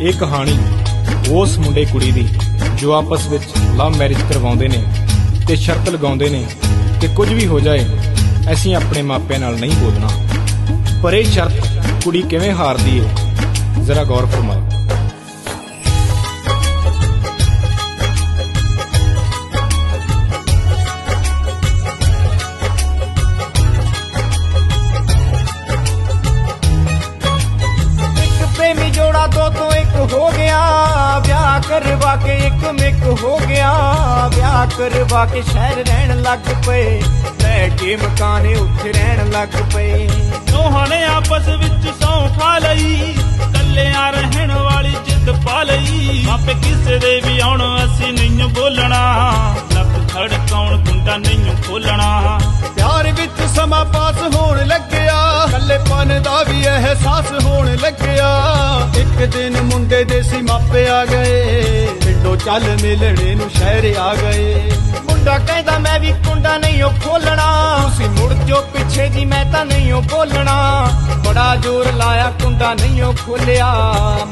ਇਹ ਕਹਾਣੀ ਉਸ ਮੁੰਡੇ ਕੁੜੀ ਦੀ ਜੋ ਆਪਸ ਵਿੱਚ ਲਵ ਮੈਰਿਜ ਕਰਵਾਉਂਦੇ ਨੇ ਤੇ ਸ਼ਰਤ ਲਗਾਉਂਦੇ ਨੇ ਕਿ ਕੁਝ ਵੀ ਹੋ ਜਾਏ, ਅਸੀਂ ਆਪਣੇ ਮਾਪਿਆਂ ਨਾਲ ਨਹੀਂ ਬੋਲਣਾ। ਪਰ ਇਹ ਸ਼ਰਤ ਕੁੜੀ ਕਿਵੇਂ ਹਾਰਦੀ ਏ? ਜ਼ਰਾ ਗੌਰ ਫਰਮਾਓ। ਕਰਵਾ ਕੇ ਇੱਕ ਮਿੱਕ ਹੋ ਗਿਆ। ਵਿਆਹ ਕਰਵਾ ਕੇ ਸ਼ਹਿਰ ਰਹਿਣ ਲੱਗ ਪਏ। ਲੈ ਕੇ ਮਕਾਨੇ ਉੱਥੇ ਰਹਿਣ ਲੱਗ ਪਏ। ਦੋਹਾਂ ਨੇ ਆਪਸ ਵਿੱਚ ਸੌਂ ਖਾ ਲਈ। ਕੱਲਿਆਂ ਰਹਿਣ ਵਾਲੀ ਜਿੱਦ ਪਾ ਲਈ। ਆਪੇ ਕਿਸੇ ਦੇ ਵੀ ਆਉਣ ਅਸੀਂ ਨਹੀਂ ਬੋਲਣਾ। ਲੱਕ ਖੜਕਾਉਣ ਕੁੰਡਾ ਨਹੀਂ ਖੋਲਣਾ। ਪਿਆਰ ਵਿੱਚ ਸਮਾਂ ਪਾਸ ਹੋਣ ਲੱਗਿਆ। ਕੱਲੇਪਨ ਦਾ ਵੀ ਅਹਿਸਾਸ ਹੋਣ ਲੱਗਿਆ। ਇੱਕ ਦਿਨ ਮੁੰਡੇ ਦੇ ਸੀ ਮਾਪੇ ਆ ਗਏ। ਚੱਲ ਮਿਲਣੇ ਨੂੰ ਸ਼ਹਿਰ ਆ ਗਏ। ਮੁੰਡਾ ਕਹਿੰਦਾ ਮੈਂ ਵੀ ਕੁੰਡਾ ਨਹੀਂ ਉਹ ਖੋਲਣਾ। ਤੁਸੀਂ ਮੁੜ ਜੋ ਪਿੱਛੇ ਜੀ ਮੈਂ ਤਾਂ ਨਹੀਂ ਉਹ ਬੋਲਣਾ। ਬੜਾ ਜ਼ੋਰ ਲਾਇਆ ਕੁੰਡਾ ਨਹੀਂ ਉਹ ਖੋਲਿਆ।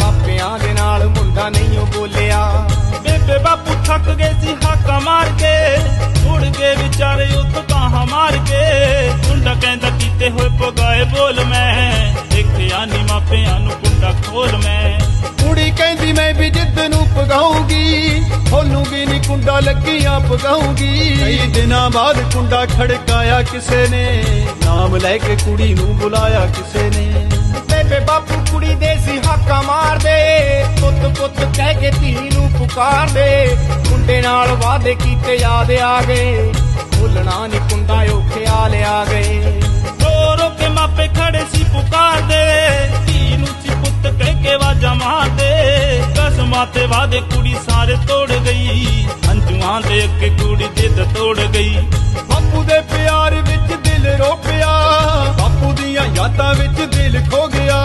ਮਾਪਿਆਂ ਦੇ ਨਾਲ ਮੁੰਡਾ ਨਹੀਂ ਉਹ ਬੋਲਿਆ। ਬੇਬੇ ਬਾਪੂ ਥੱਕ ਗਏ ਸੀ ਹਾਕਾ ਮਾਰ ਕੇ। ਉੜ ਗਏ ਵਿਚਾਰੇ ਉੱਤ ਕਾਹਾਂ ਮਾਰ ਕੇ। ਕੁੰਡਾ ਕਹਿੰਦਾ ਕੀਤੇ ਹੋਏ ਪਗਾਏ ਬੋਲ ਮੈਂ। ਦੇਖਿਆ ਨੀ ਮਾਪਿਆਂ ਨੂੰ ਕੁੰਡਾ ਖੋਲ ਮੈਂ। ਕੁੜੀ ਕਹਿੰਦੀ ਮੈਂ ਵੀ ਜਿੱਦ ਨੂੰ ਪਗਾਉਂਗੀ ਖੋਲੂਗੀ ਨੀ ਕੁੰਡਾ ਲੱਗੀਆਂ ਪਗਾਉਂਗੀ ਕਈ ਦਿਨਾਂ ਬਾਅਦ ਕੁੰਡਾ ਖੜਕਾਇਆ ਕਿਸੇ ਨੇ। ਨਾਮ ਲੈ ਕੇ ਕੁੜੀ ਨੂੰ ਬੁਲਾਇਆ ਕਿਸੇ ਨੇ। ਬੇਬੇ ਬਾਪੂ ਕੁੜੀ ਦੇ ਸੀ ਹਾਕਾ ਮਾਰਦੇ। ਪੁੱਤ ਪੁੱਤ ਕਹਿ ਕੇ ਧੀ ਨੂੰ ਪੁਕਾਰਦੇ। ਕੁੰਡੇ ਨਾਲ ਵਾਅਦੇ ਕੀਤੇ ਯਾਦ ਆ ਗਏ। ਖੋਲਣਾ ਨੀ ਕੁੰਡਾ ਉਹ ਲਿਆ ਗਏ। ਰੋ ਰੋ ਕੇ ਮਾਪੇ ਖੜੇ ਸੀ ਪੁਕਾਰਦੇ। ਧੀ ਨੂੰ ਕਸਮਾਂ ਤੇ ਵਾਦੇ ਕੁੜੀ ਸਾਰੇ ਤੋੜ ਗਈ। ਅੰਜੂਆਂ ਦੇ ਅੱਗੇ ਕੁੜੀ ਜਿੱਦ ਤੋੜ ਗਈ। ਬਾਪੂ ਦੇ ਪਿਆਰ ਵਿੱਚ ਦਿਲ ਰੋਪਿਆ ਬਾਪੂ ਦੀਆਂ ਯਾਦਾਂ ਵਿੱਚ ਦਿਲ ਖੋ ਗਿਆ।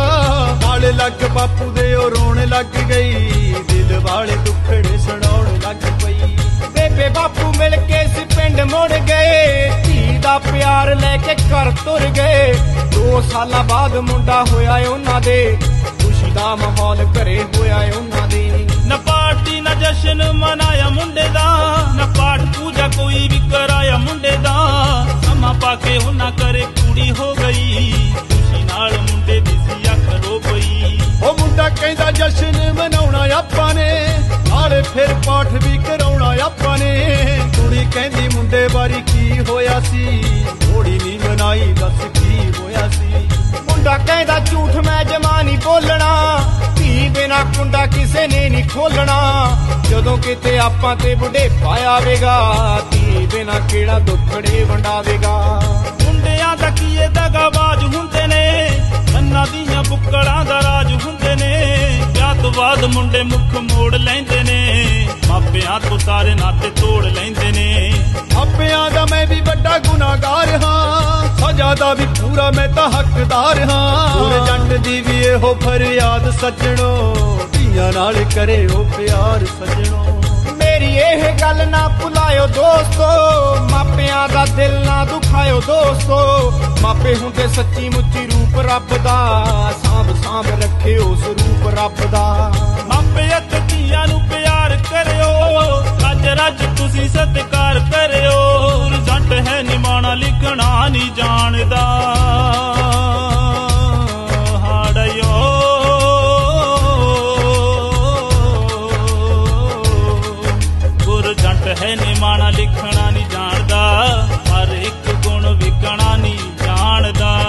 ਨਾਲ ਲੱਗ ਬਾਪੂ ਦੇ, ਉਹ ਰੋਣ ਲੱਗ ਗਈ। ਦਿਲ ਵਾਲੇ ਦੁੱਖੜੇ ਸੁਣਾਉਣ ਲੱਗ ਪਈ। ਬੇਬੇ ਬਾਪੂ ਮਿਲ ਕੇ ਸੀ ਪਿੰਡ ਮੁੜ ਗਏ। ਧੀ ਦਾ ਪਿਆਰ ਲੈ ਕੇ ਘਰ ਤੁਰ ਗਏ। ਦੋ ਸਾਲਾਂ ਬਾਅਦ ਮੁੰਡਾ ਹੋਇਆ ਉਹਨਾਂ ਦੇ। ਖੁਸ਼ੀ ਦਾ ਮਾਹੌਲ ਘਰੇ ਹੋਇਆ ਉਹਨਾਂ ਦੇ। ਨਾ ਪਾਰਟੀ ਨਾ ਜਸ਼ਨ ਮਨਾਇਆ ਮੁੰਡੇ ਦਾ ਨਾ ਪਾਠ ਪੂਜਾ ਕੋਈ ਵੀ ਕਰਾਇਆ ਮੁੰਡੇ ਦਾ। ਸਮਾਂ ਪਾ ਕੇ ਉਹਨਾਂ ਕਰੇ ਕੁੜੀ ਹੋ ਗਈ ਖੁਸ਼ੀ ਨਾਲ ਮੁੰਡੇ ਦੀ ਸੀ ਅੱਖ ਰੋ ਪਈ ਉਹ ਮੁੰਡਾ ਕਹਿੰਦਾ ਜਸ਼ਨ ਮਨਾਉਣਾ ਆਪਾਂ ਨੇ ਨਾਲੇ ਫਿਰ ਪਾਠ ਵੀ ਕਰਾਉਣਾ ਆਪਾਂ ਨੇ। ਕੁੜੀ ਕਹਿੰਦੀ ਮੁੰਡੇ ਬਾਰੀ ਕੀ ਹੋਇਆ ਸੀ ਥੋੜੀ ਨਹੀਂ ਮਨਾਈ ਦੱਸ ਕੀ ਹੋਇਆ ਸੀ। ਮੁੰਡਾ ਕਹਿੰਦਾ ਝੂਠ ਮੈਂ ਜਮਾ ਨਹੀਂ ਬੋਲਣਾ। ਕੁੰਡਾ ਕਿਸੇ ਨੇ ਨਹੀਂ ਖੋਲਣਾ। ਜਦੋਂ ਕਿਤੇ ਆਪਾਂ ਤੇ ਬੁਢੇਪਾ ਆਵੇਗਾ ਧੀ ਬਿਨਾ ਕਿਹੜਾ ਦੁੱਖੜੇ ਵੰਡਾਵੇਗਾ। ਮੁੰਡਿਆਂ ਦਾ ਕੀਏ ਦਗਾਬਾਜ਼ ਹੁੰਦੇ ਨੇ? ਅੰਨਾ ਦੀਆਂ ਬੁੱਕੜਾਂ ਦਾ ਰਾਜ ਹੁੰਦੇ ਨੇ। ਵਿਆਹ ਤੋਂ ਬਾਅਦ ਮੁੰਡੇ ਮੁੱਖ ਮੋੜ ਲੈਂਦੇ ਨੇ। ਮਾਪਿਆਂ ਤੋਂ ਸਾਰੇ ਨਾਤੇ ਤੋੜ ਲੈਂਦੇ ਨੇ। ਮਾਪਿਆਂ ਦਾ ਮੈਂ ਵੀ ਵੱਡਾ ਗੁਨਾਹਗਾਰ ਹਾਂ। ਸਜ਼ਾ ਦਾ ਵੀ ਪੂਰਾ ਮੈਂ ਤਾਂ ਹੱਕਦਾਰ ਹਾਂ। ਪੂਰੇ ਜੱਟ ਦੀ ਵੀ ਇਹੋ ਫਰਿਆਦ ਸੱਜਣੋ ਧੀਆਂ ਨਾਲ ਕਰੇ ਉਹ ਪਿਆਰ ਸੱਜਣੋ। ਮੇਰੀ ਇਹ ਗੱਲ ਨਾ ਭੁਲਾਇਓ ਦੋਸਤੋ ਮਾਪਿਆਂ ਦਾ ਦਿਲ ਨਾ ਦੁਖਾਇਓ ਦੋਸਤੋ। ਮਾਪੇ ਹੁੰਦੇ ਸੱਚੀ ਮੁੱਚੀ ਰੂਪ ਰੱਬ ਦਾ ਸਾਂਭ ਸਾਂਭ ਰੱਖੇ ਉਸ ਰੂਪ ਰੱਬ ਦਾ। ਮਾਪੇ ਅਤੇ ਧੀਆਂ ਨੂੰ ਪਿਆਰ ਕਰਿਓ ਰੱਜ ਰੱਜ ਤੁਸੀਂ ਸਤਿਕਾਰ ਕਰਿਓ ਕਿਸੇ ਨੇ ਮਾਣਾ ਲਿਖਣਾ ਨਹੀਂ ਜਾਣਦਾ ਹਰ ਇੱਕ ਗੁਣ ਵਿਕਣਾ ਨਹੀਂ ਜਾਣਦਾ।